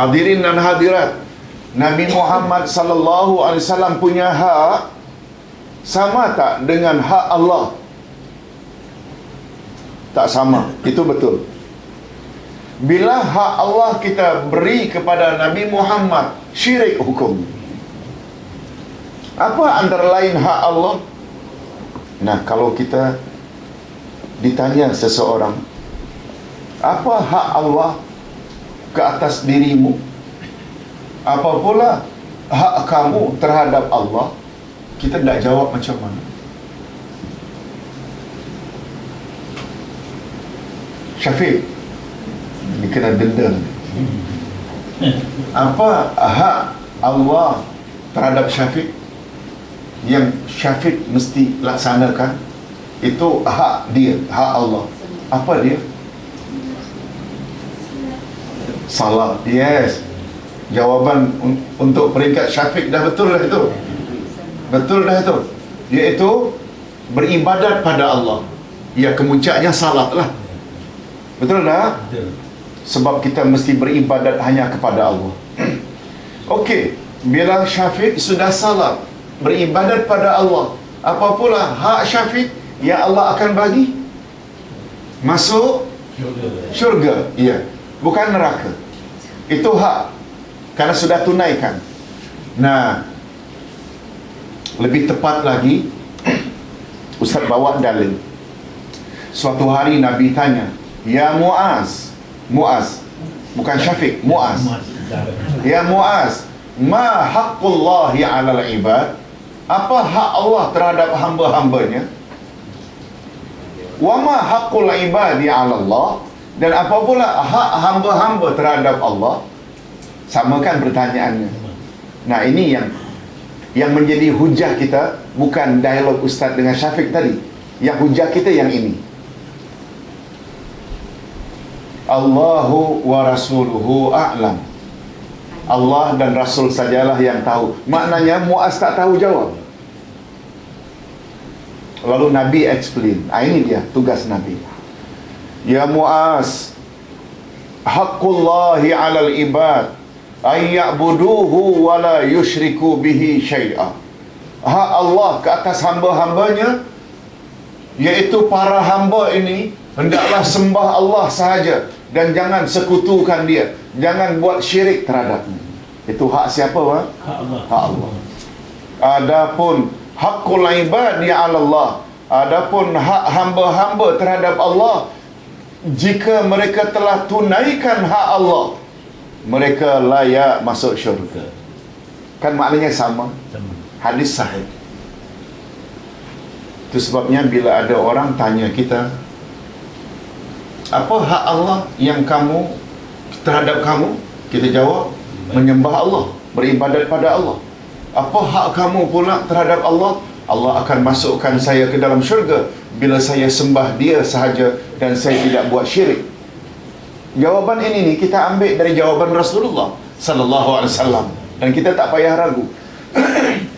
Hadirin dan hadirat, Nabi Muhammad sallallahu alaihi wasallam punya hak sama tak dengan hak Allah? Tak sama. Itu betul. Bila hak Allah kita beri kepada Nabi Muhammad, syirik hukum. Apa antara lain hak Allah? Nah, kalau kita ditanya seseorang, apa hak Allah ke atas dirimu? Apa pula hak kamu terhadap Allah? Kita tidak jawab macam mana. Syafiq, ini kena denda. Apa hak Allah terhadap Syafiq yang Syafiq mesti laksanakan? Itu hak dia, hak Allah. Apa dia? Salat. Yes. Jawaban un- untuk peringkat Syafiq dah betul dah itu. Betul dah itu. Iaitu beribadat pada Allah. Ya kemuncaknya salat lah. Betul dah? Sebab kita mesti beribadat hanya kepada Allah. Okey, bila Syafiq sudah salat, beribadat pada Allah, apa pula hak Syafiq yang Allah akan bagi? Masuk syurga. Ya, bukan neraka. Itu hak. Karena sudah tunaikan. Nah, lebih tepat lagi, Ustaz bawa dalil. Suatu hari Nabi tanya, Ya Muaz, Muaz, bukan Syafiq, Muaz. Ya Muaz, ma haqqullahi 'alal ibad? Apa hak Allah terhadap hamba-hambanya? Wa ma haqqul ibadi 'ala Allah? Dan apa pula hak hamba-hamba terhadap Allah? Samakan pertanyaannya. Nah, ini yang yang menjadi hujah kita bukan dialog ustaz dengan Syafiq tadi. Yang hujah kita yang ini. Allahu wa rasuluhu a'lam. Allah dan Rasul sajalah yang tahu. Maknanya Muaz tak tahu jawab. Lalu Nabi explain. Ah, ini dia tugas Nabi. Ya Muaz, haqqullahi 'alal ibad ay ya'buduhu wa la yushriku bihi syai'a. Hak Allah ke atas hamba-hambanya iaitu para hamba ini hendaklah sembah Allah sahaja dan jangan sekutukan dia. Jangan buat syirik terhadapnya. Itu hak siapa, Pak? Hak Allah. Hak Allah. Adapun hakul ibadi 'ala Allah. Adapun hak hamba-hamba terhadap Allah jika mereka telah tunaikan hak Allah, mereka layak masuk syurga. Kan maknanya sama. Hadis sahih. Itu sebabnya bila ada orang tanya kita, apa hak Allah yang kamu terhadap kamu? Kita jawab, menyembah Allah, beribadat pada Allah. Apa hak kamu pula terhadap Allah? Allah akan masukkan saya ke dalam syurga bila saya sembah dia sahaja dan saya tidak buat syirik. Jawapan ini ni kita ambil dari jawapan Rasulullah sallallahu alaihi wasallam dan kita tak payah ragu.